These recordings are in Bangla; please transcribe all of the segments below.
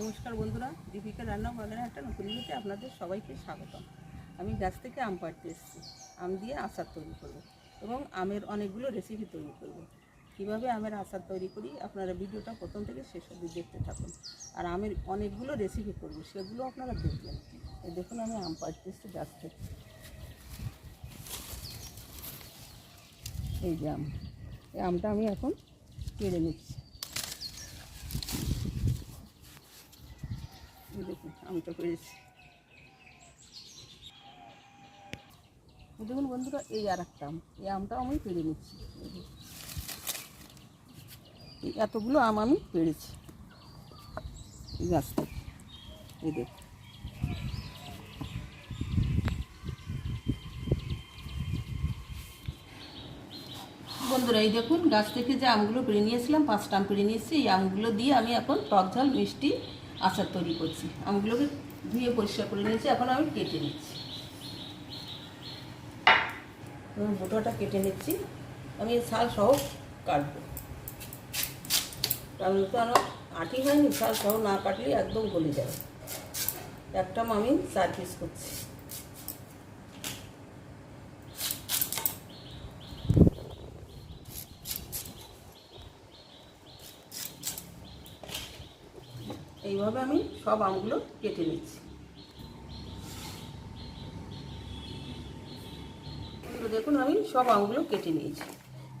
নমস্কার বন্ধুরা দীপিকা রান্না বাগানে একটা নতুন ভিডিওতে আপনাদের সবাইকে স্বাগতম। আমি গাছ থেকে আম পাড়তে এসেছি। আম দিয়ে আচার তৈরি করব এবং আমের অনেকগুলো রেসিপি তৈরি করব। কীভাবে আমের আচার তৈরি করি, আপনারা ভিডিওটা প্রথম থেকে শেষ অবধি দেখতে থাকুন। আর আমের অনেকগুলো রেসিপি করব, সেগুলো আপনারা দেখবেন। দেখুন, আমি আম পাড়তে এসেছি গাছ থেকে। এই যে আম। এই আমটা আমি এখন কেড়ে নিচ্ছি। আমটা পেরেছি এই দেখুন বন্ধুরা, এই আর একটা আম, এই আমটাও আমি পেড়ে নিচ্ছি। এই এতগুলো আম আমি পেড়েছি। এই গাছ এই বন্ধুরা, এই দেখুন, গাছ থেকে যে আমগুলো পেরে নিয়েছিলাম, পাঁচটা আম পেরে নিয়েছি। এই আমগুলো দিয়ে আমি এখন টক ঝাল, মিষ্টি আচার তৈরি করছি। আমগুলোকে ধুয়ে পরিষ্কার করে নিয়েছি, এখন আমি কেটে নিচ্ছি। আমি বোটাটা কেটে নিচ্ছি। আমি শাল সহ কাটবো। কারণ তো আরও আটি হয়নি শাল সহ না কাটলে একদম গলে যাবে। একটা আমি সার্ভিস করছি। এইভাবে আমি সব আমগুলো কেটে নিচ্ছি। তো দেখুন আমি সব আমগুলো কেটে নিয়েছি।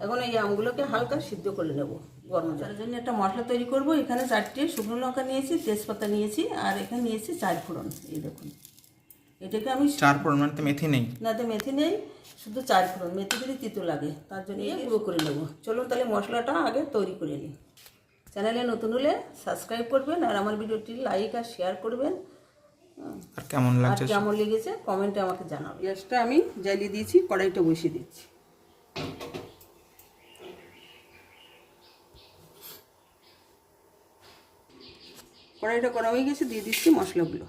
এখন এই আমগুলোকে হালকা সিদ্ধ করে নেব গরম জলের জন্য একটা মশলা তৈরি করব। এখানে চারটে শুকনো লঙ্কা নিয়েছি তেজপাতা নিয়েছি আর এখানে নিয়েছি চার ফোড়ন। এই দেখুন। এটাকে আমি চার পরিমাণ তো মেথি নেই। না তো মেথি নেই শুধু চার ফোড়ন। মেথি দিলে তিতো লাগে তার জন্য এই গুঁড়ো করে নেব। চলুন তাহলে মশলাটা আগে তৈরি করে নিই। চ্যানেলে নতুন হলে সাবস্ক্রাইব করবেন আর আমার ভিডিওটি লাইক আর শেয়ার করবেন। আর কেমন লাগছে কেমন লেগেছে কমেন্টে আমাকে জানাবেন। গ্যাসটা আমি জ্বালিয়ে দিয়েছি কড়াইটা বসিয়ে দিচ্ছি। কড়াইটা গরম হয়ে গেছে দিয়ে দিচ্ছি মশলাগুলো।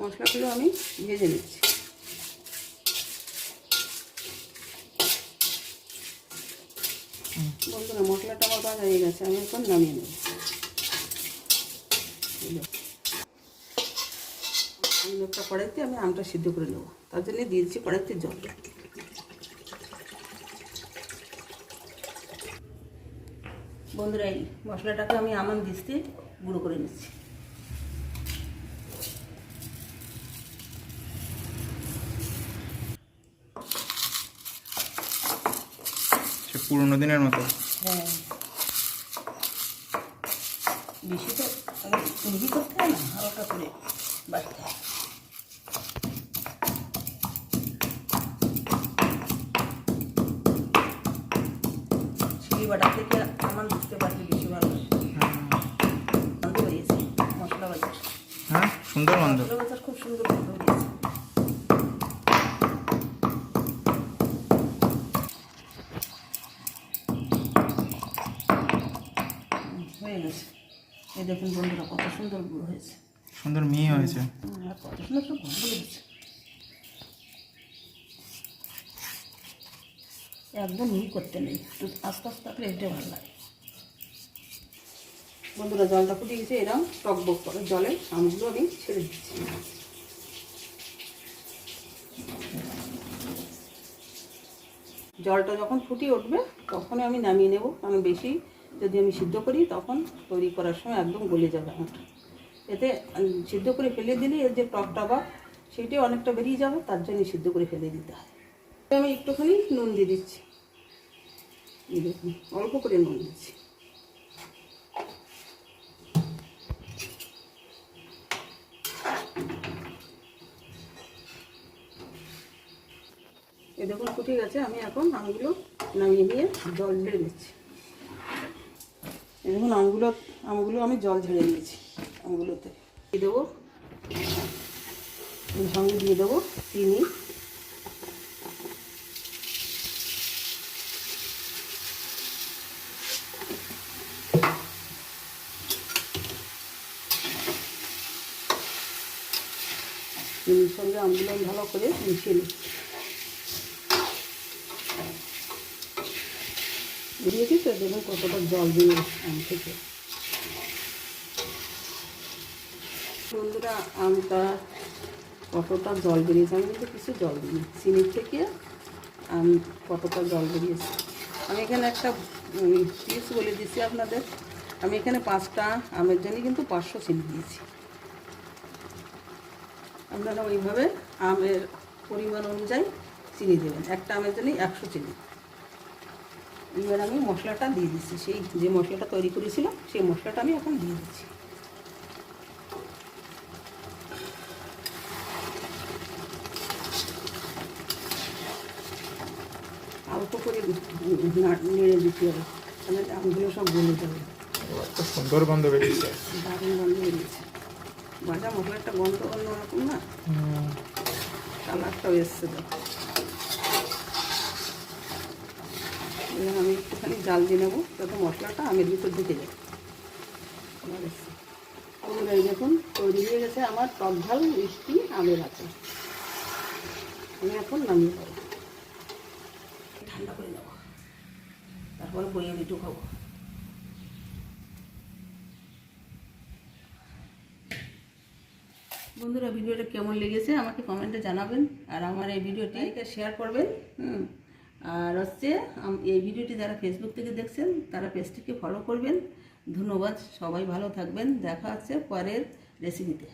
মশলাগুলো আমি ভেজে নিচ্ছি। বন্ধুরা মশলাটা আমার ভাজা হয়ে গেছে, আমি এখন নামিয়ে নেব। আমি একটা কড়াইতে আমি আমটা সিদ্ধ করে নেব। তার জন্য দিয়েছি কড়াইতে জল। বন্ধুরা, এই মশলাটাকে আমি আমান দিস্তে গুঁড়ো করে নিচ্ছি। পুরোনো দিনের মতো। হ্যাঁ। বেশি তো করতে হয় না হালকা করে বাড়তে হয়। চিলি বাটা থেকে আমার বুঝতে পারলে বেশি ভালো গন্ধ মশলা বাজার। হ্যাঁ সুন্দর গন্ধ। মশলা বাজার খুব সুন্দর হয়ে গেছে। এই দেখুন বন্ধুরা কত সুন্দর গুঁড়ো হয়েছে। সুন্দর মিহি হয়েছে। আর কত সুন্দর বেরোচ্ছে একদম মিহি করতে নেই একটু আস্তে আস্তে এটা ভালো লাগে। বন্ধুরা জলটা ফুটিয়ে গেছে এরকম টক বক করে জলে আমগুলো আমি ছেড়ে দিচ্ছি। জলটা যখন ফুটিয়ে উঠবে তখনই আমি নামিয়ে নেব। কারণ বেশি যদি আমি সিদ্ধ করি, তখন তৈরি করার সময় একদম গলে যাবে আমার এতে সিদ্ধ করে ফেলে দিলে এর যে টকটা বা সেটাই অনেকটা বেরিয়ে যাবে, তার জন্য সিদ্ধ করে ফেলে দিতে হয়। আমি একটুখানি নুন দিয়ে দিচ্ছি। দেখুন, অল্প করে নুন দিচ্ছি। এ দেখুন, ফুটে গেছে। আমি এখন আমগুলো নামিয়ে নিয়ে জল ঝেড়ে দিচ্ছি দেখুন, আমগুলো আমগুলো আমি জল ঝেড়ে নিয়েছি, আমগুলোতে। দিয়ে দেবো সঙ্গে দিয়ে দেবো চিনি। চিনির সঙ্গে আমগুলো আমি ভালো করে মিশিয়ে নিচ্ছি। দিয়েছি তো দেখুন কতটা জল দিয়ে আম থেকে। বন্ধুরা, আমটা কতটা জল বেরিয়েছে? আমি কিন্তু কিছু জল দিই চিনির থেকে আম কতটা জল বেরিয়েছে? আমি এখানে একটা পিস বলে দিচ্ছি আপনাদের। আমি এখানে পাঁচটা আমের জন্য কিন্তু পাঁচশো চিনি দিয়েছি। আপনারা ওইভাবে আমের পরিমাণ অনুযায়ী চিনি দেবেন। একটা আমের জন্য একশো চিনি। এবার আমি মশলাটা দিয়ে দিচ্ছি। সেই যে মশলাটা তৈরি করেছিলাম সেই মশলাটা আমি এখন দিয়ে দিচ্ছি। অল্প করে নেড়ে দিতে হবে তাহলে আমগুলো সব গলে যাবে। সুন্দর গন্ধ বেরিয়েছে। দারুণ গন্ধ বেরিয়েছে। ভাজা মশলার একটা গন্ধ অন্যরকম না? কালারটাও এসছে দেখো। এবার আমি একটুখানি জাল দিয়ে নেব। যাতে মশলাটা আমের ভিতর ঢুকে যায় বন্ধুরা, এই দেখুন তৈরি হয়ে গেছে আমার টক ঝাল মিষ্টি আমের আছে আমি এখন নামিয়ে দেবো ঠান্ডা করে নেব। তারপরে বইয়ে একটু খাব। বন্ধুরা ভিডিওটা কেমন লেগেছে আমাকে কমেন্টে জানাবেন। আর আমার এই ভিডিওটি শেয়ার করবেন। হুম। আর হচ্ছে এই ভিডিওটি যারা ফেসবুক থেকে দেখছেন, তারা পেজটিকে ফলো করবেন। ধন্যবাদ, সবাই ভালো থাকবেন। দেখা হচ্ছে পরের রেসিপিতে